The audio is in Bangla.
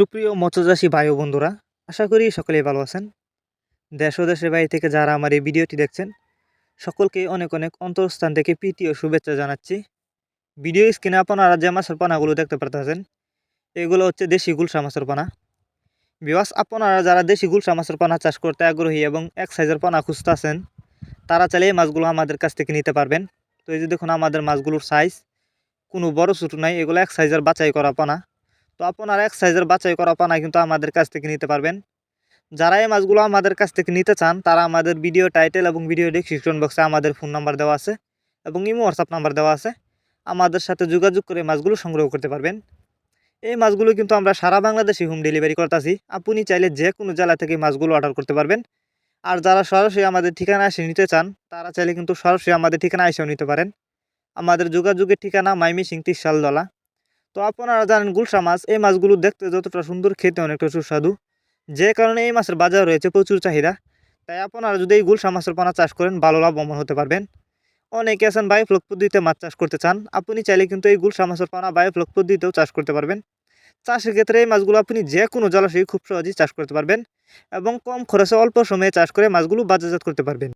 সুপ্রিয় মৎস্যচাষী ভাই ও বন্ধুরা, আশা করি সকলেই ভালো আছেন। দেশ ও দেশের বাইরে থেকে যারা আমার এই ভিডিওটি দেখছেন, সকলকে অনেক অনেক অন্তরস্থান থেকে প্রীতি ও শুভেচ্ছা জানাচ্ছি। ভিডিও স্ক্রিনে আপনারা যে মাছের পানাগুলো দেখতে পারতেছেন, এগুলো হচ্ছে দেশি গুলশা মাছের পানা। বিবাস আপনারা যারা দেশি গুলশা মাছের পানা চাষ করতে আগ্রহী এবং এক সাইজের পানা খুঁজতেছেন, তারা চাইলে এই মাছগুলো আমাদের কাছ থেকে নিতে পারবেন। তো এই যে দেখুন, আমাদের মাছগুলোর সাইজ কোনো বড় ছোটো নাই, এগুলো এক সাইজের বাছাই করা পানা। তো আপনারা এক সাইজের বাছাই করা পানা কিন্তু আমাদের কাছ থেকে নিতে পারবেন। যারা এই মাছগুলো আমাদের কাছ থেকে নিতে চান, তারা আমাদের ভিডিও টাইটেল এবং ভিডিও ডিসক্রিপশন বক্সে আমাদের ফোন নাম্বার দেওয়া আছে এবং ইমো হোয়াটসঅ্যাপ নাম্বার দেওয়া আছে। আমাদের সাথে যোগাযোগ করে মাছগুলো সংগ্রহ করতে পারবেন। এই মাছগুলো কিন্তু আমরা সারা বাংলাদেশে হোম ডেলিভারি করতেছি। আপনি চাইলে যে কোনো জেলা থেকে মাছগুলো অর্ডার করতে পারবেন। আর যারা সরাসরি আমাদের ঠিকানা এসে নিতে চান, তারা চাইলে কিন্তু সরাসরি আমাদের ঠিকানা এসেও নিতে পারেন। আমাদের যোগাযোগের ঠিকানা মাইমি সিং তিরশালদলা তো আপনারা জানেন গুলশা মাছ, এই মাছগুলো দেখতে যতটা সুন্দর, খেতে অনেকটা সুস্বাদু। যে কারণে এই মাছের বাজার রয়েছে প্রচুর চাহিদা। তাই আপনারা যদি এই গুলশা মাছের পোনা চাষ করেন, ভালো লাভবান হতে পারবেন। অনেকে আছেন বায়োফ্লক পদ্ধতিতে মাছ চাষ করতে চান। আপনি চাইলে কিন্তু এই গুলশা মাছের পোনা বায়োফ্লক পদ্ধতিতেও চাষ করতে পারবেন। চাষের ক্ষেত্রে এই মাছগুলো আপনি যে কোনো জলাশয়ে খুব সহজেই চাষ করতে পারবেন এবং কম খরচে অল্প সময়ে চাষ করে মাছগুলো বাজারজাত করতে পারবেন।